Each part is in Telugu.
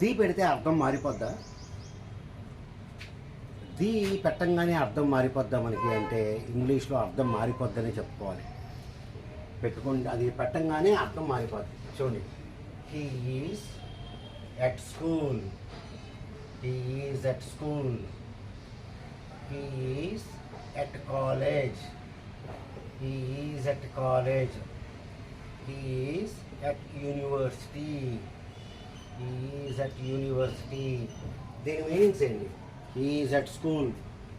ది పెడితే అర్థం మారిపోద్దా? ది పెట్టంగానే అర్థం మారిపోద్దా మనకి అంటే ఇంగ్లీష్లో అర్థం మారిపోద్దని చెప్పుకోవాలి. పెట్టుకుంటే అది పెట్టంగానే అర్థం మారిపోద్ది. చూడండి. He is at school he is at school he is at college he is at college he is at university he is at university దీని మీనింగ్స్ ఏంటి he is at school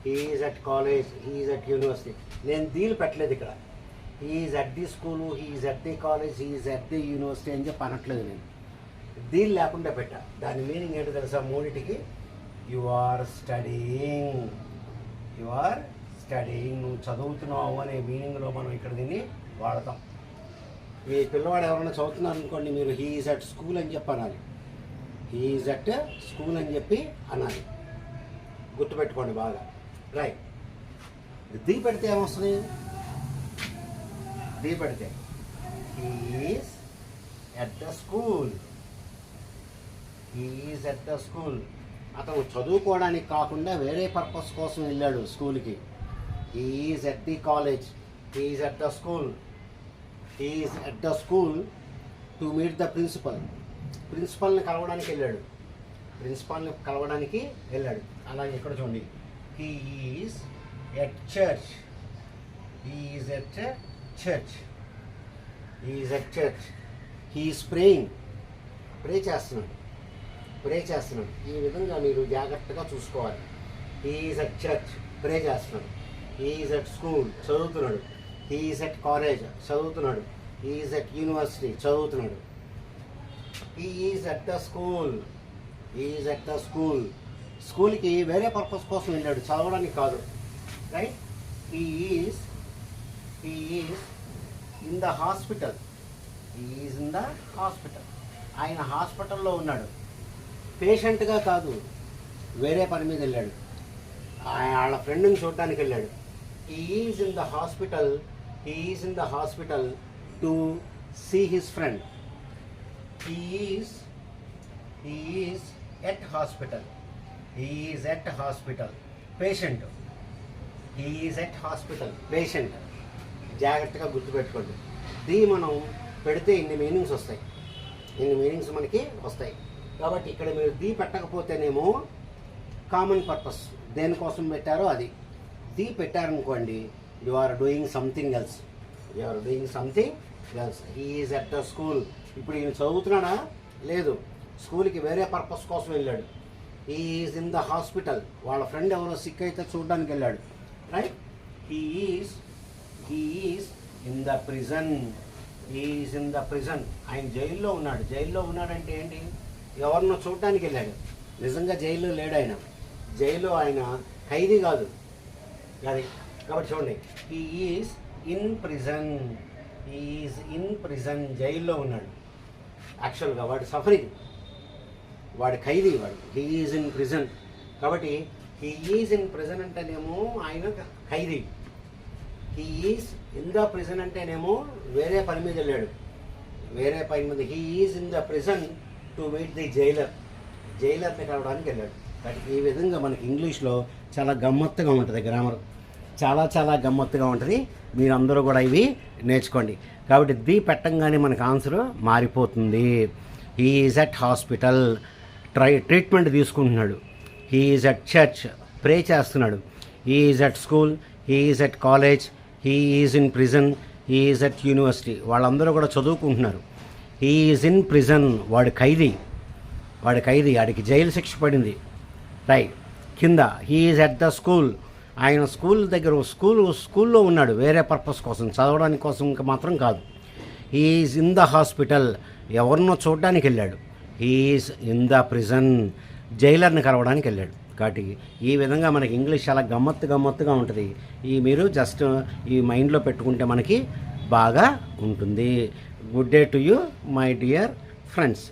he is at college he is at university నేను దీని పెట్టలేదు ఇక్కడ. He is at the school he is at the college he is at the university అని చెప్పి అనట్లేదు నేను. దీని లేకుండా పెట్టా. దాని మీనింగ్ ఏంటో తెలుసా? మూడింటికి you are studying you are studying నువ్వు చదువుతున్నావు అనే మీనింగ్లో మనం ఇక్కడ దీన్ని వాడతాం. మీ పిల్లవాడు ఎవరైనా చదువుతున్నారు అనుకోండి మీరు హీఈస్ అట్ స్కూల్ అని చెప్పి ఈజ్ అట్ స్కూల్ అని చెప్పి అనాలి గుర్తుపెట్టుకోండి బాగా. రైట్. దీ పెడితే ఏమొస్తుంది? దీ పెడితే he is at the school. He is at the school. అతను చదువుకోవడానికి కాకుండా వేరే పర్పస్ కోసం వెళ్ళాడు స్కూల్కి. He is at the college. He is at the school. He is at the school to meet the principal. ప్రిన్సిపల్ని కలవడానికి వెళ్ళాడు. ప్రిన్సిపాల్ని కలవడానికి వెళ్ళాడు. అలాగే ఇక్కడ చూడండి. He is at church is at church is at church he is praying pray చేస్తున్నాడు. ప్రే చేస్తున్నాడు. ఈ విధంగా మీరు జాగ్రత్తగా చూసుకోవాలి. హీఈస్ ఎట్ చర్చ్ ప్రే చేస్తున్నాడు. హీఈస్ అట్ స్కూల్ చదువుతున్నాడు. హీఈస్ ఎట్ కాలేజ్ చదువుతున్నాడు. హీఈస్ అట్ యూనివర్సిటీ చదువుతున్నాడు. He is at the school is at the school స్కూల్కి వేరే పర్పస్ కోసం వెళ్ళాడు. చదవడానికి కాదు. Right he is he is in the hospital is in the hospital ఆయన హాస్పిటల్లో ఉన్నాడు. పేషెంట్గా కాదు. వేరే పని మీద వెళ్ళాడు. ఆయన వాళ్ళ ఫ్రెండ్ని చూడటానికి వెళ్ళాడు. Is in the hospital is in the hospital to see his friend he is at hospital is at hospital patient is at hospital patient జాగ్రత్తగా గుర్తుపెట్టుకోండి. దీన్ని మనం పెడితే ఇన్ని మీనింగ్స్ వస్తాయి. ఇన్ని మీనింగ్స్ మనకి వస్తాయి. కాబట్టి ఇక్కడ మీరు దీ పెట్టకపోతేనేమో కామన్ పర్పస్ దేనికోసం పెట్టారో అది. దీ పెట్టారనుకోండి you are doing something else you are doing something else he is at the school ఇప్పుడు ఈయన చదువుతున్నాడా? లేదు. స్కూల్కి వేరే పర్పస్ కోసం వెళ్ళాడు. ఈజ్ ఇన్ ద హాస్పిటల్ వాళ్ళ ఫ్రెండ్ ఎవరో సిక్ అయితే చూడడానికి వెళ్ళాడు. Right he is he is in the prison is in the prison ఆయన జైల్లో ఉన్నాడు. జైల్లో ఉన్నాడంటే ఏంటి? ఎవరినో చూడటానికి వెళ్ళాడు. నిజంగా జైల్లో లేడు ఆయన. జైల్లో ఆయన ఖైదీ కాదు. అది. కాబట్టి చూడండి. ఈ is in prison is in prison జైల్లో ఉన్నాడు. యాక్చువల్గా వాడు సఫరింగ్. వాడు ఖైదీ వాడు. He is in prison. కాబట్టి హీ ఈజ్ ఇన్ ప్రిజన్ అంటేనేమో ఆయన ఖైదీ. He is in the prison అంటేనేమో వేరే పని మీద వెళ్ళాడు. వేరే పని మీద he is in the prison to meet the jailer. జైలర్ని కలవడానికి వెళ్ళాడు. కాబట్టి ఈ విధంగా మనకి ఇంగ్లీష్లో చాలా గమ్మత్తుగా ఉంటుంది గ్రామర్ చాలా చాలా గమ్మత్తుగా ఉంటుంది. మీరందరూ కూడా ఇవి నేర్చుకోండి. కాబట్టి ది పెట్టంగానే మనకు ఆన్సర్ మారిపోతుంది. He is at hospital try treatment తీసుకుంటున్నాడు. He is at church pray చేస్తున్నాడు. He is at school he is at college he is in prison he is at university వాళ్ళందరూ కూడా చదువుకుంటున్నారు. హీఈస్ ఇన్ ప్రిజన్ వాడు ఖైదీ. వాడి ఖైదీ. వాడికి జైలు శిక్ష పడింది. రైట్ కింద. He is at the school ఆయన స్కూల్ దగ్గర స్కూల్ స్కూల్లో ఉన్నాడు. వేరే పర్పస్ కోసం చదవడానికి కోసం ఇంకా మాత్రం కాదు. ఈజ్ ఇన్ ద హాస్పిటల్ ఎవరినో చూడడానికి వెళ్ళాడు. ఈజ్ ఇన్ ద ప్రిజన్ జైలర్ని కలవడానికి వెళ్ళాడు. కాబట్టి ఈ విధంగా మనకి ఇంగ్లీష్ చాలా గమ్మత్తు గమ్మత్తుగా ఉంటుంది. ఈ మీరు జస్ట్ ఈ మైండ్లో పెట్టుకుంటే మనకి బాగా ఉంటుంది. Good day to you my dear friends